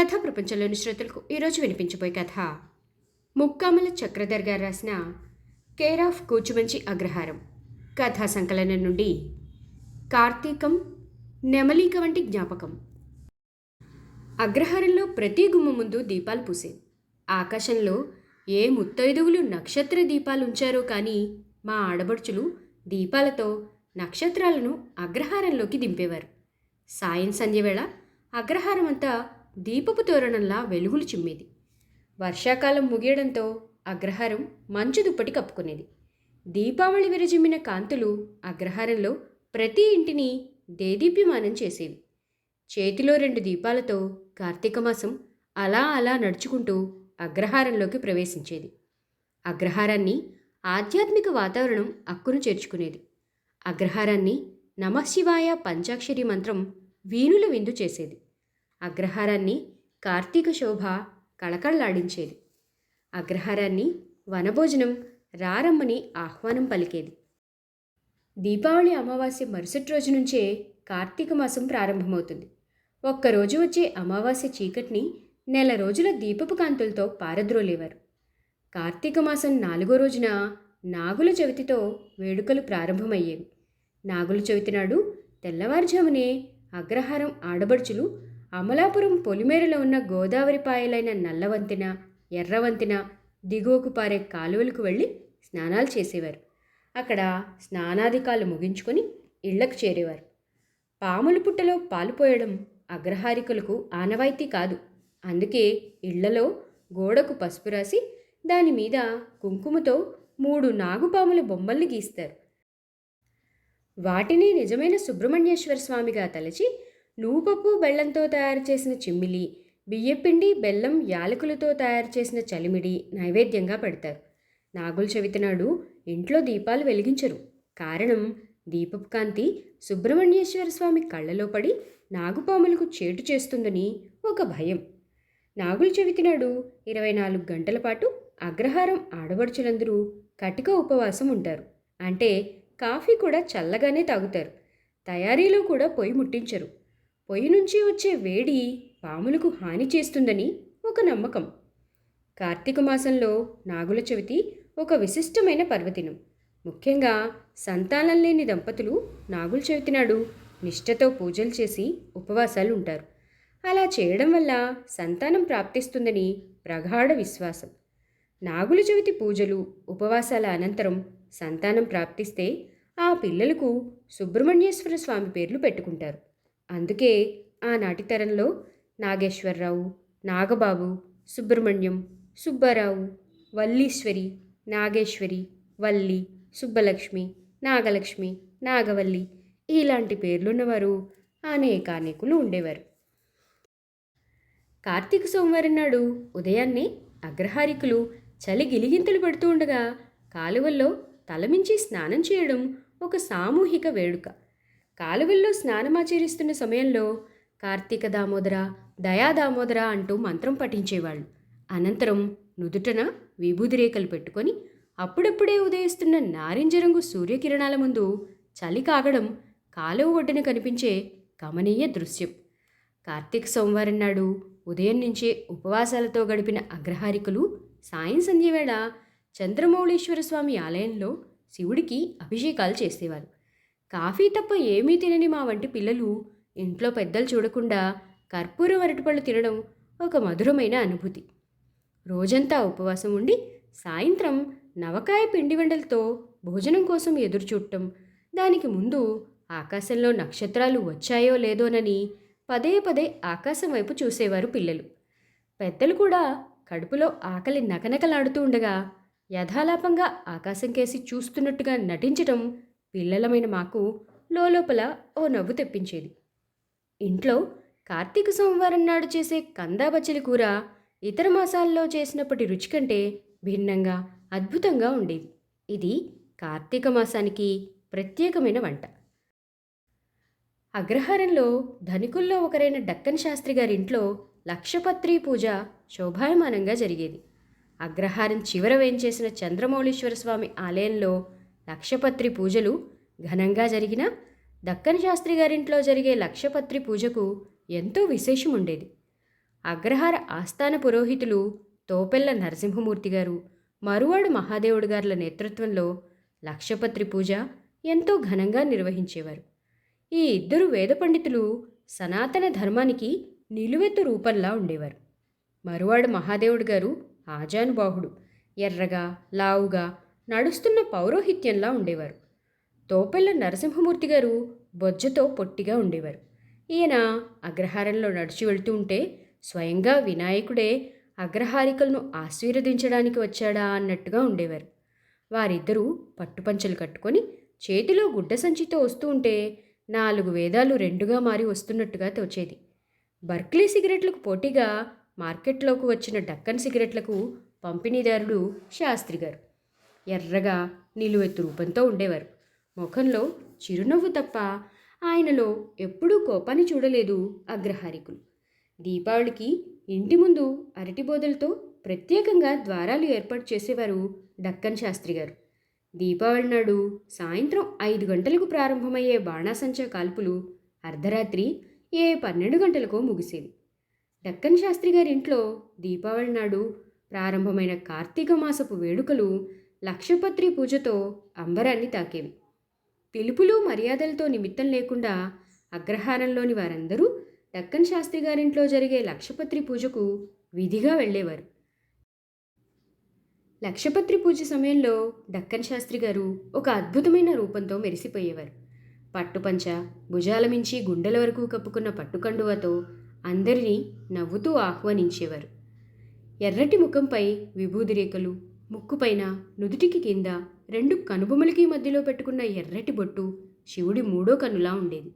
కథ ప్రపంచంలోని శ్రోతలకు ఈరోజు వినిపించబోయే కథ. ముక్కామల చక్రధర్ గారు రాసిన కేర్ ఆఫ్ కూచుమంచి అగ్రహారం. కథా సంకలనం నుండి కార్తీకం నెమలిక వంటి జ్ఞాపకం. అగ్రహారంలో ప్రతి గుమ్మ ముందు దీపాలు పూసే. ఆకాశంలో ఏ ముత్తైదువులు నక్షత్ర దీపాలు ఉంచారో కానీ మా ఆడబడుచులు దీపాలతో నక్షత్రాలను అగ్రహారంలోకి దింపేవారు. సాయం సంధ్యవేళ అగ్రహారం అంతా దీపపు తోరణంలా వెలుగులు చిమ్మేది. వర్షాకాలం ముగియడంతో అగ్రహారం మంచు దుప్పటి కప్పుకునేది. దీపావళి విరజిమ్మిన కాంతులు అగ్రహారంలో ప్రతి ఇంటిని దేదీప్యమానం చేసేవి. చేతిలో రెండు దీపాలతో కార్తీక మాసం అలా అలా నడుచుకుంటూ అగ్రహారంలోకి ప్రవేశించేది. అగ్రహారాన్ని ఆధ్యాత్మిక వాతావరణం అక్కును చేర్చుకునేది. అగ్రహారాన్ని నమశివాయ పంచాక్షరి మంత్రం వీణుల విందు చేసేది. అగ్రహారాన్ని కార్తీక శోభ కళకళలాడించేది. అగ్రహారాన్ని వనభోజనం రారమ్మని ఆహ్వానం పలికేది. దీపావళి అమావాస్య మరుసటి రోజు నుంచే కార్తీక మాసం ప్రారంభమవుతుంది. ఒక్కరోజు వచ్చే అమావాస్య చీకటిని నెల రోజుల దీపపు కాంతులతో పారద్రోలేవారు. కార్తీక మాసం నాలుగో రోజున నాగుల చవితితో వేడుకలు ప్రారంభమయ్యేవి. నాగుల చవితి నాడు తెల్లవారుజామునే అగ్రహారం ఆడబడుచులు అమలాపురం పొలిమేరలో ఉన్న గోదావరి పాయలైన నల్లవంతెన ఎర్రవంతెన దిగువకు పారే కాలువలకు వెళ్ళి స్నానాలు చేసేవారు. అక్కడ స్నానాధికాలు ముగించుకొని ఇళ్ళకు చేరేవారు. పాముల పుట్టలో పాలు పోయడం అగ్రహారికులకు ఆనవాయితీ కాదు. అందుకే ఇళ్ళలో గోడకు పసుపు రాసి దాని మీద కుంకుమతో మూడు నాగుపాముల బొమ్మల్ని గీస్తారు. వాటిని నిజమైన సుబ్రహ్మణ్యేశ్వర స్వామిగా తలచి నూపప్పు బెల్లంతో తయారు చేసిన చిమ్మిలి బియ్యపిండి బెల్లం యాలకులతో తయారు చేసిన చలిమిడి నైవేద్యంగా పెడతారు. నాగుల చవితి నాడు ఇంట్లో దీపాలు వెలిగించరు. కారణం దీపపు కాంతి సుబ్రహ్మణ్యేశ్వర స్వామి కళ్ళలో పడి నాగుపాములకు చేటు చేస్తుందని ఒక భయం. నాగుల చవితి నాడు ఇరవై నాలుగు గంటల పాటు అగ్రహారం ఆడబడుచులందరూ కటిక ఉపవాసం ఉంటారు. అంటే కాఫీ కూడా చల్లగానే తాగుతారు. తయారీలో కూడా పొయ్యి ముట్టించరు. పొయ్యి నుంచి వచ్చే వేడి పాములకు హాని చేస్తుందని ఒక నమ్మకం. కార్తీక మాసంలో నాగుల చవితి ఒక విశిష్టమైన పర్వదినం. ముఖ్యంగా సంతానం లేని దంపతులు నాగుల చవితి నాడు నిష్ఠతో పూజలు చేసి ఉపవాసాలు ఉంటారు. అలా చేయడం వల్ల సంతానం ప్రాప్తిస్తుందని ప్రగాఢ విశ్వాసం. నాగుల చవితి పూజలు ఉపవాసాల అనంతరం సంతానం ప్రాప్తిస్తే ఆ పిల్లలకు సుబ్రహ్మణ్యేశ్వర స్వామి పేర్లు పెట్టుకుంటారు. అందుకే ఆనాటి తరంలో నాగేశ్వరరావు నాగబాబు సుబ్రహ్మణ్యం సుబ్బారావు వల్లీశ్వరి నాగేశ్వరి వల్లి సుబ్బలక్ష్మి నాగలక్ష్మి నాగవల్లి ఇలాంటి పేర్లున్నవారు అనేకానేకులు ఉండేవారు. కార్తీక సోమవారం నాడు ఉదయాన్నే అగ్రహారికులు చలి గిలిగింతలు పెడుతూ ఉండగా కాలువల్లో తలమించి స్నానం చేయడం ఒక సామూహిక వేడుక. కాలువల్లో స్నానమాచరిస్తున్న సమయంలో కార్తీక దామోదర దయా దామోదర అంటూ మంత్రం పఠించేవాళ్ళు. అనంతరం నుదుటన విభూది రేఖలు పెట్టుకొని అప్పుడప్పుడే ఉదయిస్తున్న నారింజ రంగు సూర్యకిరణాల ముందు చలి కాగడం కాలువ ఒడ్డున కనిపించే గమనీయ దృశ్యం. కార్తీక సోమవారం నాడు ఉదయం నుంచే ఉపవాసాలతో గడిపిన అగ్రహారికులు సాయం సంధ్యవేళ చంద్రమౌళీశ్వర స్వామి ఆలయంలో శివుడికి అభిషేకాలు చేసేవారు. కాఫీ తప్ప ఏమీ తినని మా వంటి పిల్లలు ఇంట్లో పెద్దలు చూడకుండా కర్పూర అరటిపళ్ళు తినడం ఒక మధురమైన అనుభూతి. రోజంతా ఉపవాసం ఉండి సాయంత్రం నవకాయ పిండి వండలతో భోజనం కోసం ఎదురు చూడటం దానికి ముందు ఆకాశంలో నక్షత్రాలు వచ్చాయో లేదోనని పదే పదే ఆకాశం వైపు చూసేవారు పిల్లలు. పెద్దలు కూడా కడుపులో ఆకలి నకనకలాడుతూ ఉండగా యథాలాపంగా ఆకాశం కేసి చూస్తున్నట్టుగా నటించటం పిల్లలమైన మాకు లోపల ఓ నవ్వు తెప్పించేది. ఇంట్లో కార్తీక సోమవారం నాడు చేసే కందా బచ్చలి కూర ఇతర మాసాల్లో చేసినప్పటి రుచి కంటే భిన్నంగా అద్భుతంగా ఉండేది. ఇది కార్తీక మాసానికి ప్రత్యేకమైన వంట. అగ్రహారంలో ధనికుల్లో ఒకరైన డక్కన్ శాస్త్రి గారింట్లో లక్షపత్రి పూజ శోభాయమానంగా జరిగేది. అగ్రహారం చివర వేయించేసిన చంద్రమౌళీశ్వర స్వామి ఆలయంలో లక్షపత్రి పూజలు ఘనంగా జరిగిన దక్కన్ శాస్త్రి గారింట్లో జరిగే లక్షపత్రి పూజకు ఎంతో విశేషం ఉండేది అగ్రహార ఆస్థాన పురోహితులు తోపెల్ల నరసింహమూర్తి గారు మరువాడు మహాదేవుడు గారుల నేతృత్వంలో లక్షపత్రి పూజ ఎంతో ఘనంగా నిర్వహించేవారు. ఈ ఇద్దరు వేద పండితులు సనాతన ధర్మానికి నిలువెత్తు రూపంలా ఉండేవారు. మరువాడు మహాదేవుడు గారు ఆజానుబాహుడు ఎర్రగా లావుగా నడుస్తున్న పౌరోహిత్యంలా ఉండేవారు. తోపెల్ల నరసింహమూర్తి గారు బొజ్జతో పొట్టిగా ఉండేవారు. ఈయన అగ్రహారంలో నడిచి వెళ్తూ ఉంటే స్వయంగా వినాయకుడే అగ్రహారికలను ఆశీర్వదించడానికి వచ్చాడా అన్నట్టుగా ఉండేవారు. వారిద్దరూ పట్టుపంచలు కట్టుకొని చేతిలో గుడ్డ సంచితో వస్తూ ఉంటే నాలుగు వేదాలు రెండుగా మారి వస్తున్నట్టుగా తోచేది. బర్క్లీ సిగరెట్లకు పోటీగా మార్కెట్లోకి వచ్చిన డక్కన్ సిగరెట్లకు పంపిణీదారుడు శాస్త్రి గారు. ఎర్రగా నిలువెత్తు రూపంతో ఉండేవారు. ముఖంలో చిరునవ్వు తప్ప ఆయనలో ఎప్పుడూ కోపాన్ని చూడలేదు అగ్రహారికులు. దీపావళికి ఇంటి ముందు అరటి బోధలతో ప్రత్యేకంగా ద్వారాలు ఏర్పాటు చేసేవారు డక్కన్ శాస్త్రి గారు. దీపావళి నాడు సాయంత్రం ఐదు గంటలకు ప్రారంభమయ్యే బాణాసంచా కాల్పులు అర్ధరాత్రి ఏ పన్నెండు గంటలకో ముగిసేవి. డక్కన్ శాస్త్రి గారి ఇంట్లో దీపావళి నాడు ప్రారంభమైన కార్తీక మాసపు వేడుకలు లక్షపత్రి పూజతో అంబరాన్ని తాకేవి. పిలుపులు మర్యాదలతో నిమిత్తం లేకుండా అగ్రహారంలోని వారందరూ డక్కన్ శాస్త్రి గారింట్లో జరిగే లక్షపత్రి పూజకు విధిగా వెళ్ళేవారు. లక్షపత్రి పూజ సమయంలో డక్కన్ శాస్త్రి గారు ఒక అద్భుతమైన రూపంతో మెరిసిపోయేవారు. పట్టుపంచ భుజాల మించి గుండెల వరకు కప్పుకున్న పట్టుకండువతో అందరినీ నవ్వుతూ ఆహ్వానించేవారు. ఎర్రటి ముఖంపై విభూది రేఖలు ముక్కుపైన నుదుటికి కింద రెండు కనుబొమ్మలకి మధ్యలో పెట్టుకున్న ఎర్రటి బొట్టు శివుడి మూడో కన్నులా ఉండేది.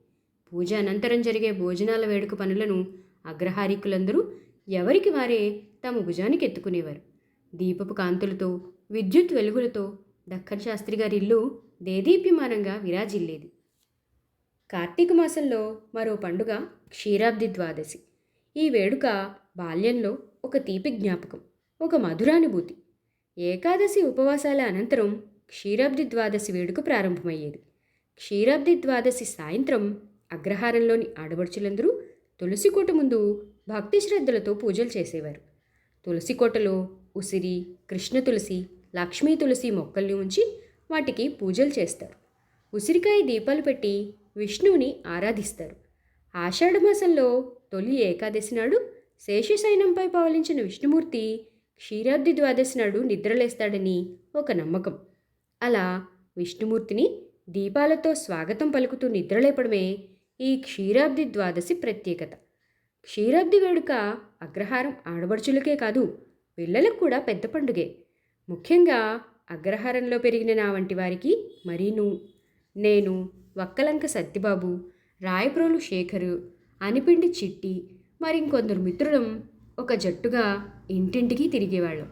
పూజ అనంతరం జరిగే భోజనాల వేడుక పనులను అగ్రహారికులందరూ ఎవరికి వారే తమ భుజానికి ఎత్తుకునేవారు. దీపపు కాంతులతో విద్యుత్ వెలుగులతో దక్కన్ శాస్త్రి గారి ఇల్లు దేదీప్యమానంగా విరాజిల్లేది. కార్తీక మాసంలో మరో పండుగ క్షీరాబ్ది ద్వాదశి. ఈ వేడుక బాల్యంలో ఒక తీపి జ్ఞాపకం ఒక మధురానుభూతి. ఏకాదశి ఉపవాసాల అనంతరం క్షీరాబ్ది ద్వాదశి వేడుక ప్రారంభమయ్యేది. క్షీరాబ్ది ద్వాదశి సాయంత్రం అగ్రహారంలోని ఆడబడుచులందరూ తులసికోట ముందు భక్తి శ్రద్ధలతో పూజలు చేసేవారు. తులసికోటలో ఉసిరి కృష్ణ తులసి లక్ష్మీ తులసి మొక్కల్ని ఉంచి వాటికి పూజలు చేస్తారు. ఉసిరికాయ దీపాలు పెట్టి విష్ణువుని ఆరాధిస్తారు. ఆషాఢమాసంలో తొలి ఏకాదశి నాడు శేషశయనంపై పవలించిన విష్ణుమూర్తి క్షీరాబ్ది ద్వాదశి నాడు నిద్రలేస్తాడని ఒక నమ్మకం. అలా విష్ణుమూర్తిని దీపాలతో స్వాగతం పలుకుతూ నిద్రలేపడమే ఈ క్షీరాబ్ది ద్వాదశి ప్రత్యేకత. క్షీరాబ్ది వేడుక అగ్రహారం ఆడబడుచులకే కాదు పిల్లలకు కూడా పెద్ద పండుగే. ముఖ్యంగా అగ్రహారంలో పెరిగిన నా వంటి వారికి మరీను. నేను వక్కలంక సత్యబాబు రాయప్రోలు శేఖరు అనిపిండి చిట్టి మరింకొందరు మిత్రులం ఒక జట్టుగా ఇంటింటికి తిరిగేవాళ్ళు.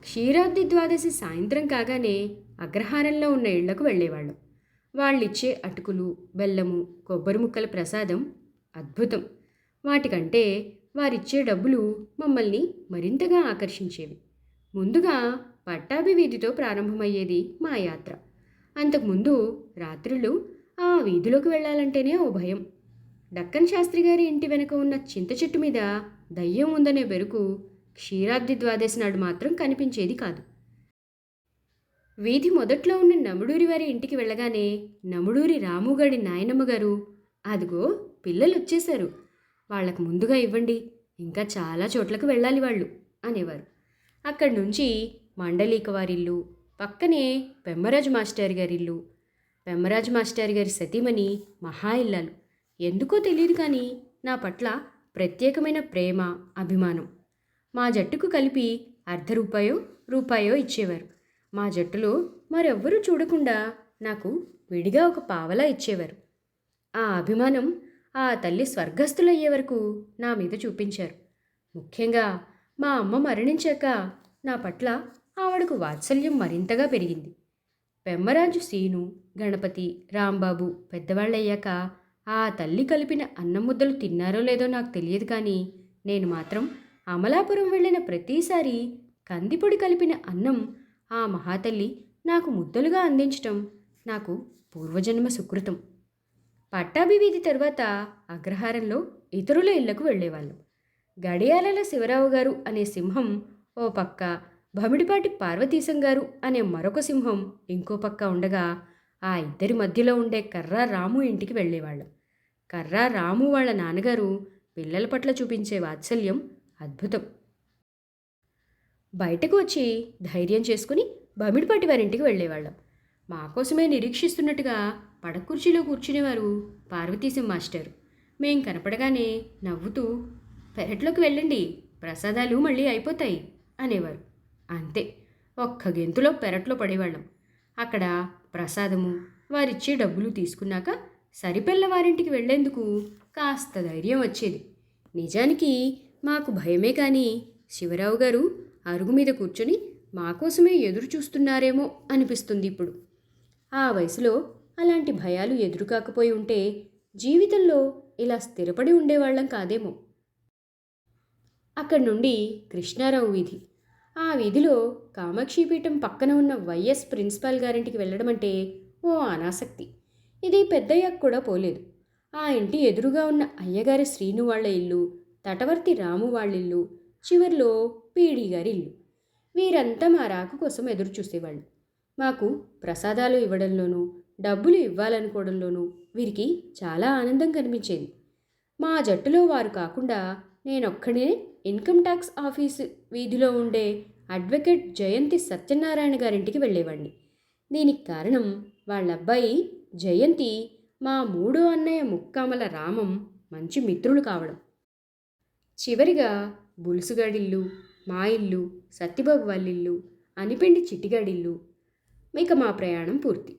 క్షీరాబ్ది ద్వాదశి సాయంత్రం కాగానే అగ్రహారంలో ఉన్న ఇళ్ళకు వెళ్ళేవాళ్ళం. వాళ్ళిచ్చే అటుకులు బెల్లము కొబ్బరి ముక్కల ప్రసాదం అద్భుతం. వాటికంటే వారిచ్చే డబ్బులు మమ్మల్ని మరింతగా ఆకర్షించేవి. ముందుగా పట్టాభి వీధితో ప్రారంభమయ్యేది మా యాత్ర. అంతకుముందు రాత్రులు ఆ వీధిలోకి వెళ్ళాలంటేనే ఓ భయం. డక్కన్ శాస్త్రి గారి ఇంటి వెనుక ఉన్న చింత చెట్టు మీద దయ్యం ఉందనే బెరుకు క్షీరాబ్ది ద్వాదశి నాడు మాత్రం కనిపించేది కాదు. వీధి మొదట్లో ఉన్న నముడూరి వారి ఇంటికి వెళ్ళగానే నముడూరి రాముగాడి నాయనమ్మ గారు అదిగో పిల్లలు వచ్చేశారు వాళ్ళకు ముందుగా ఇవ్వండి. ఇంకా చాలా చోట్లకు వెళ్ళాలి వాళ్ళు అనేవారు. అక్కడి నుంచి మండలీక వారిల్లు పక్కనే పెమ్మరాజు మాస్టర్ గారి ఇల్లు పెమ్మరాజు మాస్టర్ గారి సతీమణి మహా ఇల్లాలు. ఎందుకో తెలియదు కానీ నా పట్ల ప్రత్యేకమైన ప్రేమ అభిమానం. మా జట్టుకు కలిపి అర్ధ రూపాయో రూపాయో ఇచ్చేవారు. మా జట్టులో మరెవ్వరూ చూడకుండా నాకు విడిగా ఒక పావలా ఇచ్చేవారు. ఆ అభిమానం ఆ తల్లి స్వర్గస్థులయ్యే వరకు నా మీద చూపించారు. ముఖ్యంగా మా అమ్మ మరణించాక నా పట్ల ఆవిడకు వాత్సల్యం మరింతగా పెరిగింది. పెమ్మరాజు సీను గణపతి రాంబాబు పెద్దవాళ్ళయ్యాక ఆ తల్లి కలిపిన అన్నం ముద్దలు తిన్నారో లేదో నాకు తెలియదు కానీ నేను మాత్రం అమలాపురం వెళ్ళిన ప్రతిసారి కందిపొడి కలిపిన అన్నం ఆ మహాతల్లి నాకు ముద్దలుగా అందించటం నాకు పూర్వజన్మ సుకృతం. పట్టాభి వీధి అగ్రహారంలో ఇతరుల ఇళ్ళకు వెళ్ళేవాళ్ళం. గడియాలల శివరావు గారు అనే సింహం ఓ పక్క భమిడిపాటి పార్వతీశం గారు అనే మరొక సింహం ఇంకో పక్క ఉండగా ఆ ఇద్దరి మధ్యలో ఉండే కర్రా రాము ఇంటికి వెళ్ళేవాళ్ళం. కర్రా రాము వాళ్ళ నాన్నగారు పిల్లల పట్ల చూపించే వాత్సల్యం అద్భుతం. బయటకు వచ్చి ధైర్యం చేసుకుని బమిడిపాటి వారింటికి వెళ్ళేవాళ్ళం. మా కోసమే నిరీక్షిస్తున్నట్టుగా పడకుర్చీలో కూర్చునేవారు పార్వతీశం మాస్టర్. మేం కనపడగానే నవ్వుతూ పెరట్లోకి వెళ్ళండి ప్రసాదాలు మళ్ళీ అయిపోతాయి అనేవారు. అంతే ఒక్క గెంతులో పెరట్లో పడేవాళ్ళం. అక్కడ ప్రసాదము. వారిచ్చే డబ్బులు తీసుకున్నాక సరిపిల్ల వారింటికి వెళ్ళేందుకు కాస్త ధైర్యం వచ్చేది. నిజానికి మాకు భయమే కానీ శివరావు గారు అరుగు మీద కూర్చొని మా కోసమే ఎదురు చూస్తున్నారేమో అనిపిస్తుంది ఇప్పుడు. ఆ వయసులో అలాంటి భయాలు ఎదురు కాకపోయి ఉంటే జీవితంలో ఇలా స్థిరపడి ఉండేవాళ్ళం కాదేమో. అక్కడి నుండి కృష్ణారావు వీధి. ఆ వీధిలో కామాక్షిపీఠం పక్కన ఉన్న వైఎస్ ప్రిన్సిపాల్ గారింటికి వెళ్ళడం అంటే ఓ అనాసక్తి. ఇది పెద్దయ్యకు కూడా పోలేదు. ఆ ఇంటి ఎదురుగా ఉన్న అయ్యగారి శ్రీను వాళ్ళ ఇల్లు తటవర్తి రాము వాళ్ళ ఇల్లు చివర్లో పీడి గారి ఇల్లు. వీరంతా మా రాకు కోసం ఎదురు చూసేవాళ్ళు మాకు ప్రసాదాలు ఇవ్వడంలోనూ డబ్బులు ఇవ్వాలనుకోవడంలోనూ వీరికి చాలా ఆనందం కనిపించేది. మా జట్టులో వారు కాకుండా నేనొక్కడే ఇన్కమ్ ట్యాక్స్ ఆఫీసు వీధిలో ఉండే అడ్వకేట్ జయంతి సత్యనారాయణ గారింటికి వెళ్ళేవాడిని దీనికి కారణం వాళ్ళ అబ్బాయి జయంతి మా మూడో అన్నయ్య ముక్కామల రామం మంచి మిత్రులు కావడం. చివరిగా బులుసుగాడిల్లు మా ఇల్లు సత్యబాబు వాళ్ళిల్లు అనిపిండి చిట్టిగాడిల్లు ఇక మా ప్రయాణం పూర్తి.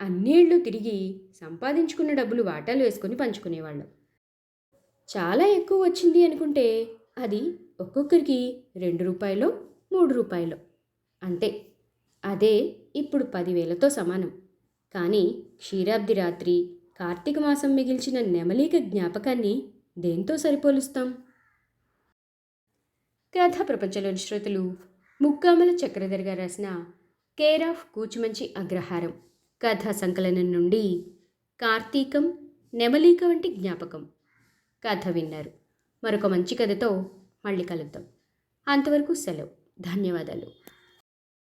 అన్నేళ్ళు తిరిగి సంపాదించుకున్న డబ్బులు వాటాలు వేసుకొని పంచుకునేవాళ్ళం. చాలా ఎక్కువ వచ్చింది అనుకుంటే అది ఒక్కొక్కరికి రెండు రూపాయలు మూడు రూపాయలు. అంతే. అదే ఇప్పుడు పదివేలతో సమానం. కానీ క్షీరాబ్ది రాత్రి కార్తీక మాసం మిగిల్చిన నెమలీక జ్ఞాపకాన్ని దేంతో సరిపోలుస్తాం? కథ ప్రపంచంలోని శ్రోతలు ముక్కామల చక్రధర్ గారు రాసిన కేర్ ఆఫ్ కూచిమంచి అగ్రహారం కథా సంకలనం నుండి కార్తీకం నెమలీక వంటి జ్ఞాపకం. కథ విన్నారు. మరొక మంచి కథతో మళ్ళీ కలుద్దాం. అంతవరకు సెలవు. ధన్యవాదాలు.